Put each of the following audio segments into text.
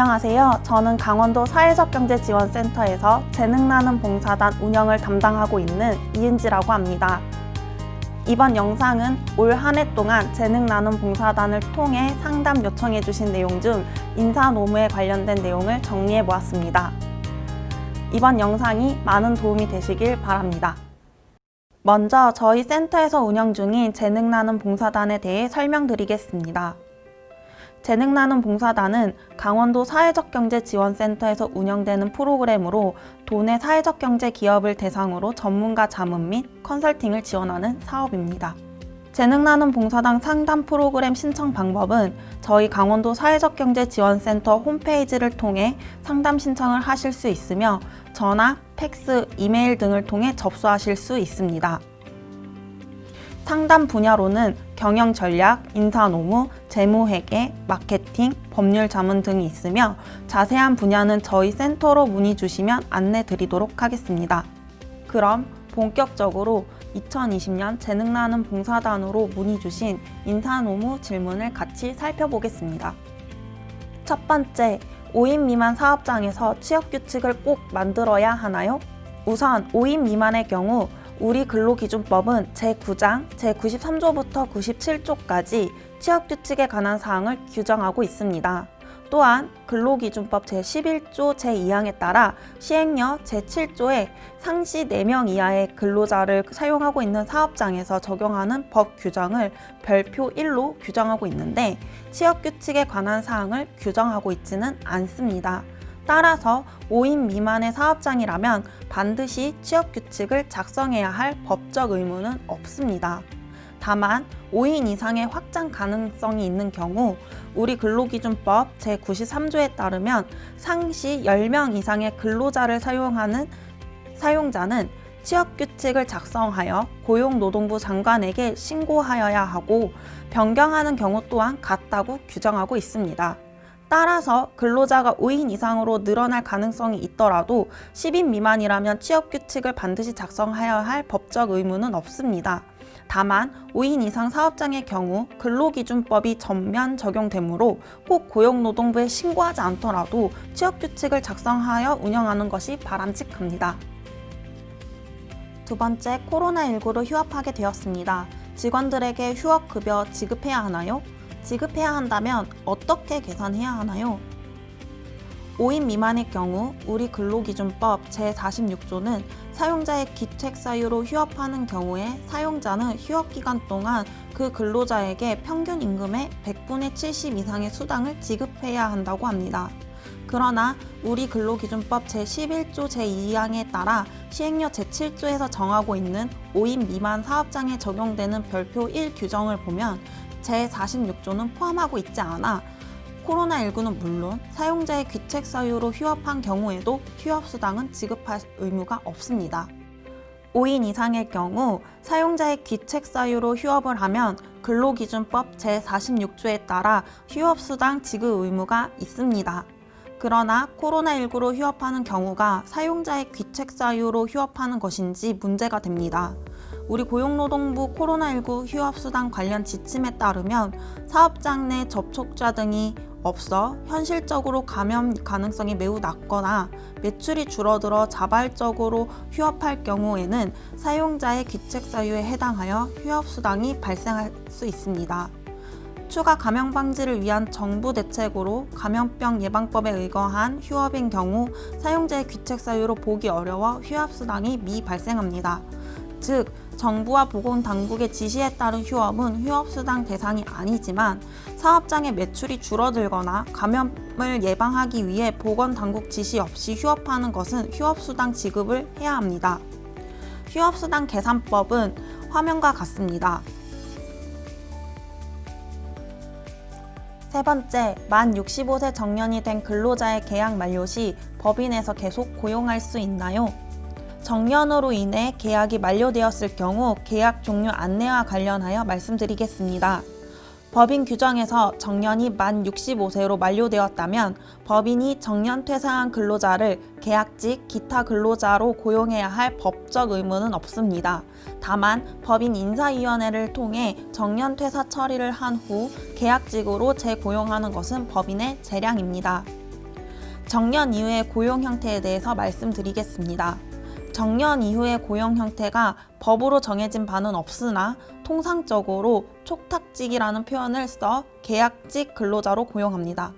안녕하세요. 저는 강원도 사회적경제지원센터에서 재능나는 봉사단 운영을 담당하고 있는 이은지라고 합니다. 이번 영상은 올 한 해 동안 재능나는 봉사단을 통해 상담 요청해 주신 내용 중 인사 노무에 관련된 내용을 정리해 보았습니다. 이번 영상이 많은 도움이 되시길 바랍니다. 먼저 저희 센터에서 운영 중인 재능나는 봉사단에 대해 설명드리겠습니다. 재능나는 봉사단은 강원도 사회적경제지원센터에서 운영되는 프로그램으로 도내 사회적경제 기업을 대상으로 전문가 자문 및 컨설팅을 지원하는 사업입니다. 재능나는 봉사단 상담 프로그램 신청 방법은 저희 강원도 사회적경제지원센터 홈페이지를 통해 상담 신청을 하실 수 있으며 전화, 팩스, 이메일 등을 통해 접수하실 수 있습니다. 상담 분야로는 경영 전략, 인사 노무, 재무 회계, 마케팅, 법률 자문 등이 있으며 자세한 분야는 저희 센터로 문의 주시면 안내 드리도록 하겠습니다. 그럼 본격적으로 2020년 재능나는 봉사단으로 문의 주신 인사 노무 질문을 같이 살펴보겠습니다. 첫 번째, 5인 미만 사업장에서 취업 규칙을 꼭 만들어야 하나요? 우선 5인 미만의 경우 우리 근로기준법은 제9장, 제93조부터 97조까지 취업규칙에 관한 사항을 규정하고 있습니다. 또한 근로기준법 제11조 제2항에 따라 시행령 제7조에 상시 4명 이하의 근로자를 사용하고 있는 사업장에서 적용하는 법 규정을 별표 1로 규정하고 있는데 취업규칙에 관한 사항을 규정하고 있지는 않습니다. 따라서 5인 미만의 사업장이라면 반드시 취업 규칙을 작성해야 할 법적 의무는 없습니다. 다만 5인 이상의 확장 가능성이 있는 경우 우리 근로기준법 제93조에 따르면 상시 10명 이상의 근로자를 사용하는 사용자는 취업 규칙을 작성하여 고용노동부 장관에게 신고하여야 하고 변경하는 경우 또한 같다고 규정하고 있습니다. 따라서 근로자가 5인 이상으로 늘어날 가능성이 있더라도 10인 미만이라면 취업 규칙을 반드시 작성하여야 할 법적 의무는 없습니다. 다만 5인 이상 사업장의 경우 근로기준법이 전면 적용되므로 꼭 고용노동부에 신고하지 않더라도 취업 규칙을 작성하여 운영하는 것이 바람직합니다. 두 번째, 코로나19로 휴업하게 되었습니다. 직원들에게 휴업급여 지급해야 하나요? 지급해야 한다면 어떻게 계산해야 하나요? 5인 미만의 경우 우리 근로기준법 제46조는 사용자의 기책 사유로 휴업하는 경우에 사용자는 휴업 기간 동안 그 근로자에게 평균 임금의 100분의 70 이상의 수당을 지급해야 한다고 합니다. 그러나 우리 근로기준법 제11조 제2항에 따라 시행령 제7조에서 정하고 있는 5인 미만 사업장에 적용되는 별표 1 규정을 보면 제46조는 포함하고 있지 않아 코로나19는 물론 사용자의 귀책 사유로 휴업한 경우에도 휴업수당은 지급할 의무가 없습니다. 5인 이상의 경우 사용자의 귀책 사유로 휴업을 하면 근로기준법 제46조에 따라 휴업수당 지급 의무가 있습니다. 그러나 코로나19로 휴업하는 경우가 사용자의 귀책 사유로 휴업하는 것인지 문제가 됩니다. 우리 고용노동부 코로나19 휴업수당 관련 지침에 따르면 사업장 내 접촉자 등이 없어 현실적으로 감염 가능성이 매우 낮거나 매출이 줄어들어 자발적으로 휴업할 경우에는 사용자의 귀책 사유에 해당하여 휴업수당이 발생할 수 있습니다. 추가 감염 방지를 위한 정부 대책으로 감염병 예방법에 의거한 휴업인 경우 사용자의 귀책 사유로 보기 어려워 휴업수당이 미 발생합니다. 즉, 정부와 보건당국의 지시에 따른 휴업은 휴업수당 대상이 아니지만 사업장의 매출이 줄어들거나 감염을 예방하기 위해 보건당국 지시 없이 휴업하는 것은 휴업수당 지급을 해야 합니다. 휴업수당 계산법은 화면과 같습니다. 세 번째, 만 65세 정년이 된 근로자의 계약 만료 시 법인에서 계속 고용할 수 있나요? 정년으로 인해 계약이 만료되었을 경우 계약 종료 안내와 관련하여 말씀드리겠습니다. 법인 규정에서 정년이 만 65세로 만료되었다면 법인이 정년 퇴사한 근로자를 계약직 기타 근로자로 고용해야 할 법적 의무는 없습니다. 다만 법인 인사위원회를 통해 정년 퇴사 처리를 한 후 계약직으로 재고용하는 것은 법인의 재량입니다. 정년 이후의 고용 형태에 대해서 말씀드리겠습니다. 정년 이후의 고용 형태가 법으로 정해진 바는 없으나 통상적으로 촉탁직이라는 표현을 써 계약직 근로자로 고용합니다.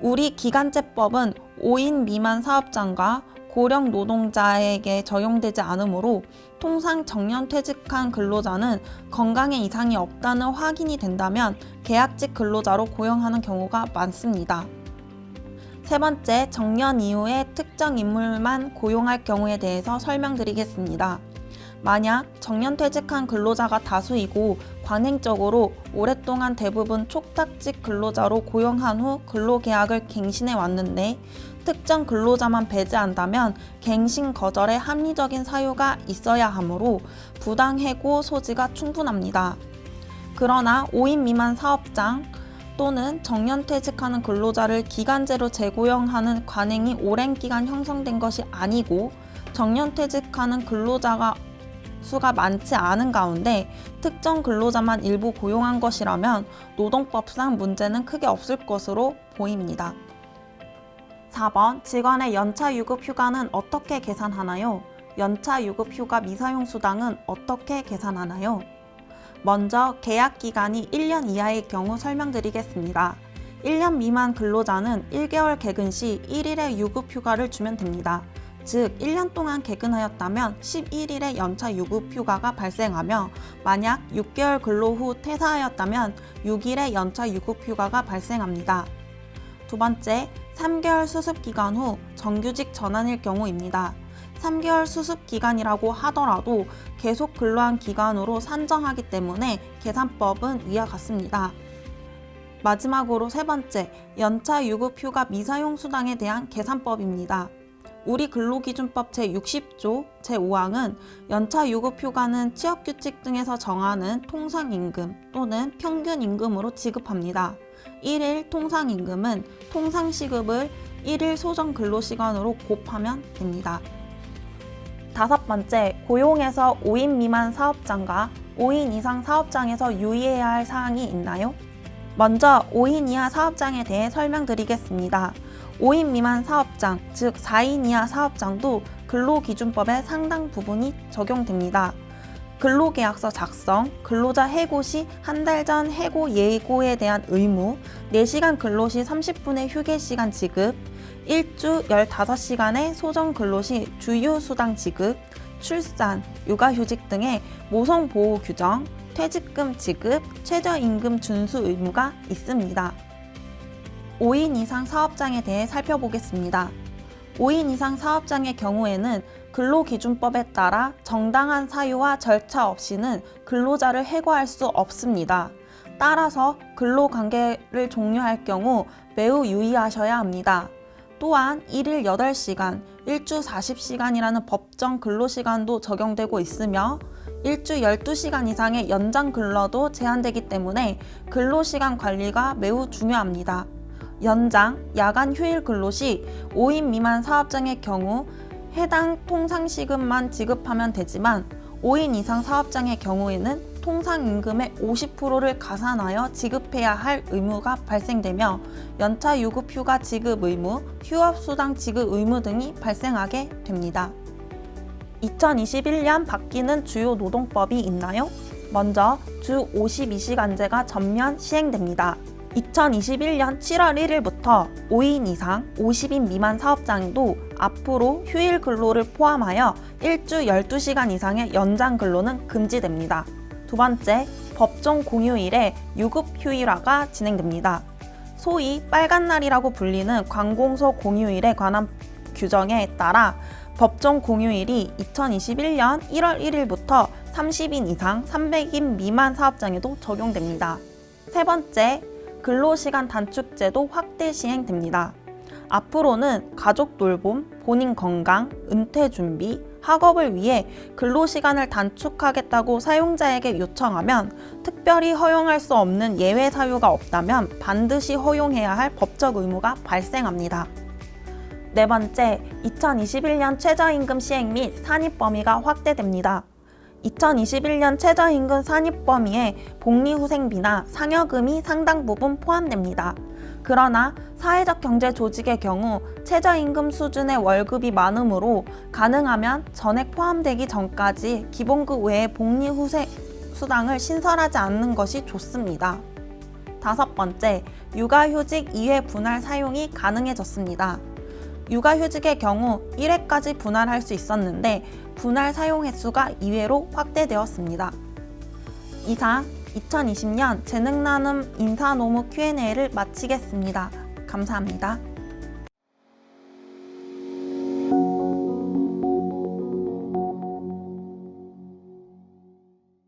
우리 기간제법은 5인 미만 사업장과 고령 노동자에게 적용되지 않으므로 통상 정년 퇴직한 근로자는 건강에 이상이 없다는 확인이 된다면 계약직 근로자로 고용하는 경우가 많습니다. 세 번째, 정년 이후에 특정 인물만 고용할 경우에 대해서 설명드리겠습니다. 만약 정년 퇴직한 근로자가 다수이고 관행적으로 오랫동안 대부분 촉탁직 근로자로 고용한 후 근로계약을 갱신해 왔는데 특정 근로자만 배제한다면 갱신 거절의 합리적인 사유가 있어야 하므로 부당해고 소지가 충분합니다. 그러나 5인 미만 사업장 또는 정년 퇴직하는 근로자를 기간제로 재고용하는 관행이 오랜 기간 형성된 것이 아니고 정년 퇴직하는 근로자가 수가 많지 않은 가운데 특정 근로자만 일부 고용한 것이라면 노동법상 문제는 크게 없을 것으로 보입니다. 4번 직원의 연차 유급 휴가는 어떻게 계산하나요? 연차 유급 휴가 미사용 수당은 어떻게 계산하나요? 먼저 계약 기간이 1년 이하의 경우 설명드리겠습니다. 1년 미만 근로자는 1개월 개근 시 1일의 유급 휴가를 주면 됩니다. 즉 1년 동안 개근하였다면 11일의 연차 유급 휴가가 발생하며 만약 6개월 근로 후 퇴사하였다면 6일의 연차 유급 휴가가 발생합니다. 두 번째, 3개월 수습 기간 후 정규직 전환일 경우입니다. 3개월 수습 기간이라고 하더라도 계속 근로한 기간으로 산정하기 때문에 계산법은 위와 같습니다. 마지막으로 세 번째, 연차 유급 휴가 미사용 수당에 대한 계산법입니다. 우리 근로기준법 제60조 제5항은 연차 유급 휴가는 취업 규칙 등에서 정하는 통상 임금 또는 평균 임금으로 지급합니다. 1일 통상 임금은 통상 시급을 1일 소정 근로 시간으로 곱하면 됩니다. 다섯 번째, 고용에서 5인 미만 사업장과 5인 이상 사업장에서 유의해야 할 사항이 있나요? 먼저 5인 이하 사업장에 대해 설명드리겠습니다. 5인 미만 사업장, 즉 4인 이하 사업장도 근로기준법의 상당 부분이 적용됩니다. 근로계약서 작성, 근로자 해고 시 한 달 전 해고 예고에 대한 의무, 4시간 근로 시 30분의 휴게 시간 지급, 일주 15시간의 소정 근로 시 주휴 수당 지급, 출산, 육아휴직 등의 모성 보호 규정, 퇴직금 지급, 최저임금 준수 의무가 있습니다. 5인 이상 사업장에 대해 살펴보겠습니다. 5인 이상 사업장의 경우에는 근로기준법에 따라 정당한 사유와 절차 없이는 근로자를 해고할 수 없습니다. 따라서 근로관계를 종료할 경우 매우 유의하셔야 합니다. 또한 1일 8시간, 일주 40시간이라는 법정 근로시간도 적용되고 있으며 일주 12시간 이상의 연장 근로도 제한되기 때문에 근로시간 관리가 매우 중요합니다. 연장, 야간 휴일 근로 시 5인 미만 사업장의 경우 해당 통상시급만 지급하면 되지만 5인 이상 사업장의 경우에는 통상임금의 50%를 가산하여 지급해야 할 의무가 발생되며 연차 유급 휴가 지급 의무, 휴업수당 지급 의무 등이 발생하게 됩니다. 2021년 바뀌는 주요 노동법이 있나요? 먼저 주 52시간제가 전면 시행됩니다. 2021년 7월 1일부터 5인 이상 50인 미만 사업장도 앞으로 휴일 근로를 포함하여 일주 12시간 이상의 연장 근로는 금지됩니다. 두 번째, 법정 공휴일에 유급 휴일화가 진행됩니다. 소위 빨간 날이라고 불리는 관공서 공휴일에 관한 규정에 따라 법정 공휴일이 2021년 1월 1일부터 30인 이상 300인 미만 사업장에도 적용됩니다. 세 번째, 근로시간 단축제도 확대 시행됩니다. 앞으로는 가족 돌봄, 본인 건강, 은퇴 준비, 학업을 위해 근로시간을 단축하겠다고 사용자에게 요청하면 특별히 허용할 수 없는 예외 사유가 없다면 반드시 허용해야 할 법적 의무가 발생합니다. 네 번째, 2021년 최저임금 시행 및 산입 범위가 확대됩니다. 2021년 최저임금 산입 범위에 복리후생비나 상여금이 상당 부분 포함됩니다. 그러나 사회적 경제 조직의 경우 최저임금 수준의 월급이 많으므로 가능하면 전액 포함되기 전까지 기본급 외에 복리 후세 수당을 신설하지 않는 것이 좋습니다. 다섯 번째, 육아휴직 2회 분할 사용이 가능해졌습니다. 육아휴직의 경우 1회까지 분할할 수 있었는데 분할 사용 횟수가 2회로 확대되었습니다. 이상 2020년 재능 나눔 인사노무 Q&A를 마치겠습니다. 감사합니다.